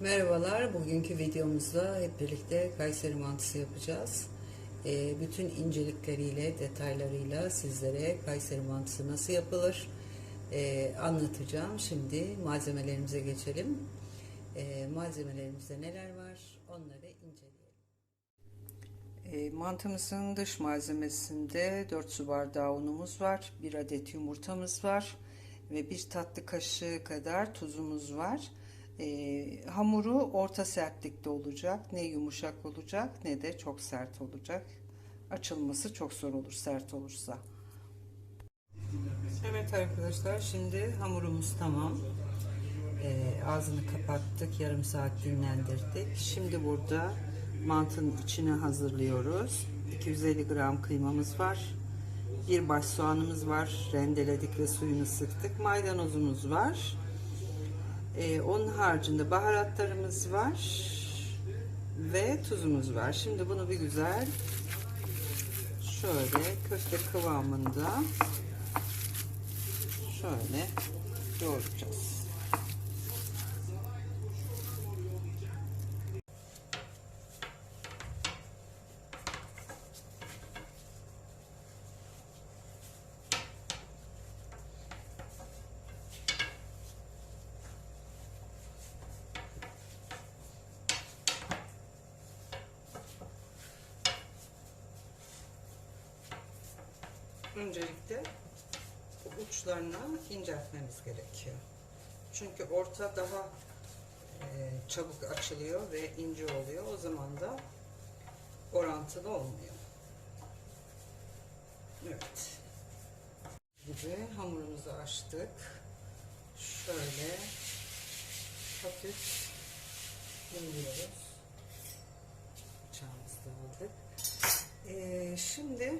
Merhabalar, bugünkü videomuzda hep birlikte Kayseri mantısı yapacağız. Ee, bütün incelikleriyle, detaylarıyla sizlere Kayseri mantısı nasıl yapılır ee, anlatacağım. Şimdi malzemelerimize geçelim. Ee, malzemelerimizde neler var onları inceleyelim. Ee, mantımızın dış malzemesinde 4 su bardağı unumuz var, 1 adet yumurtamız var ve bir tatlı kaşığı kadar tuzumuz var. Ee, hamuru orta sertlikte olacak. Ne yumuşak olacak ne de çok sert olacak. Açılması çok zor olur sert olursa. Evet arkadaşlar şimdi hamurumuz tamam. Ee, ağzını kapattık. Yarım saat dinlendirdik. Şimdi burada mantının içine hazırlıyoruz. 250 gram kıymamız var. Bir baş soğanımız var. Rendeledik ve suyunu sıktık. Maydanozumuz var. Ee, onun haricinde baharatlarımız var ve tuzumuz var. Şimdi bunu bir güzel şöyle köfte kıvamında şöyle yoğuracağız. Öncelikle bu uçlarını inceltmemiz gerekiyor. Çünkü orta daha e, çabuk açılıyor ve ince oluyor. O zaman da orantılı olmuyor. Evet. Gibi hamurumuzu açtık. Şöyle hafif indiriyoruz. Bıçağımızı aldık. Ee, şimdi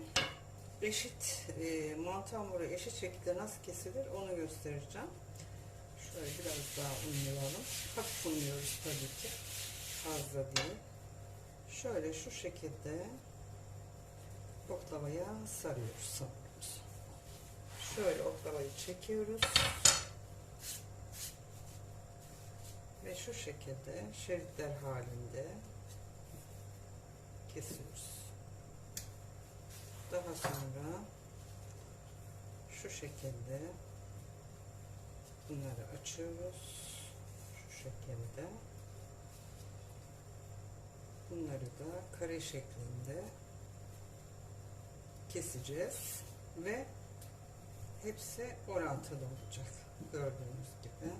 eşit e, mantı hamuru eşit şekilde nasıl kesilir onu göstereceğim. Şöyle biraz daha unlayalım. Hafif unluyoruz tabii ki. Fazla değil. Şöyle şu şekilde oklavaya sarıyoruz hamurumuzu. Şöyle oklavayı çekiyoruz. Ve şu şekilde şeritler halinde kesiyoruz. Daha sonra şu şekilde bunları açıyoruz. Şu şekilde. Bunları da kare şeklinde keseceğiz ve hepsi orantılı olacak. Gördüğünüz gibi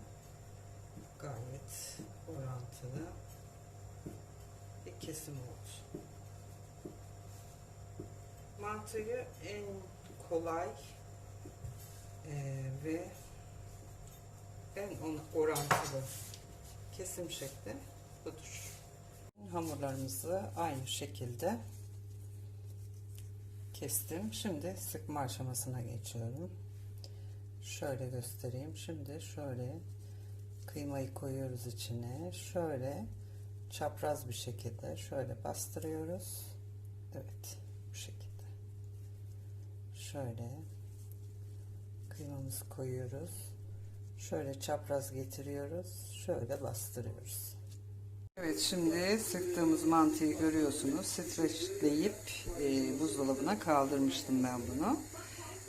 gayet orantılı bir kesim oldu mantıyı en kolay e, ve en orantılı kesim şekli budur. Hamurlarımızı aynı şekilde kestim. Şimdi sıkma aşamasına geçiyorum. Şöyle göstereyim. Şimdi şöyle kıymayı koyuyoruz içine. Şöyle çapraz bir şekilde şöyle bastırıyoruz. Evet şöyle kıymamızı koyuyoruz. Şöyle çapraz getiriyoruz. Şöyle bastırıyoruz. Evet şimdi sıktığımız mantıyı görüyorsunuz. Streçleyip e, buzdolabına kaldırmıştım ben bunu.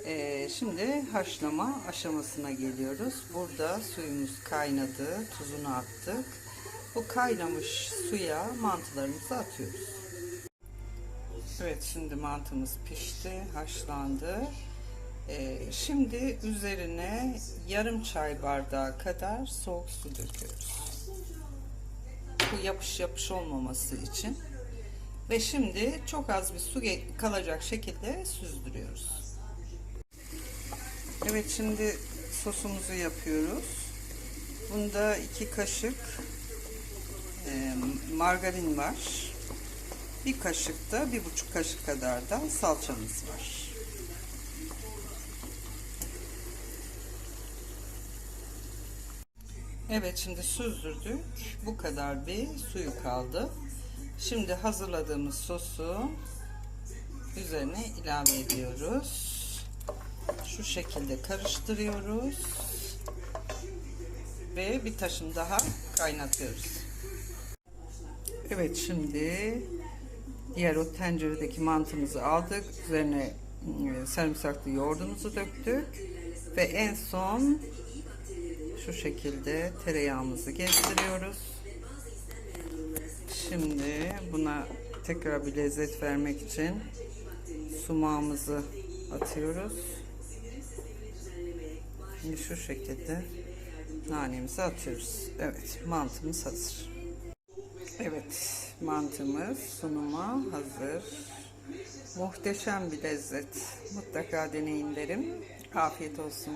E, şimdi haşlama aşamasına geliyoruz. Burada suyumuz kaynadı. Tuzunu attık. Bu kaynamış suya mantılarımızı atıyoruz. Evet şimdi mantımız pişti, haşlandı. Ee, şimdi üzerine yarım çay bardağı kadar soğuk su döküyoruz. Bu yapış yapış olmaması için. Ve şimdi çok az bir su kalacak şekilde süzdürüyoruz. Evet şimdi sosumuzu yapıyoruz. Bunda iki kaşık e, margarin var. Bir kaşık da bir buçuk kaşık kadar da salçamız var. Evet şimdi süzdürdük. Bu kadar bir suyu kaldı. Şimdi hazırladığımız sosu üzerine ilave ediyoruz. Şu şekilde karıştırıyoruz. Ve bir taşım daha kaynatıyoruz. Evet şimdi diğer o tenceredeki mantımızı aldık. Üzerine e, sarımsaklı yoğurdumuzu döktük. Ve en son şu şekilde tereyağımızı gezdiriyoruz. Şimdi buna tekrar bir lezzet vermek için sumağımızı atıyoruz. Şimdi şu şekilde nanemizi atıyoruz. Evet mantımız hazır. Evet mantımız sunuma hazır. Muhteşem bir lezzet. Mutlaka deneyin derim. Afiyet olsun.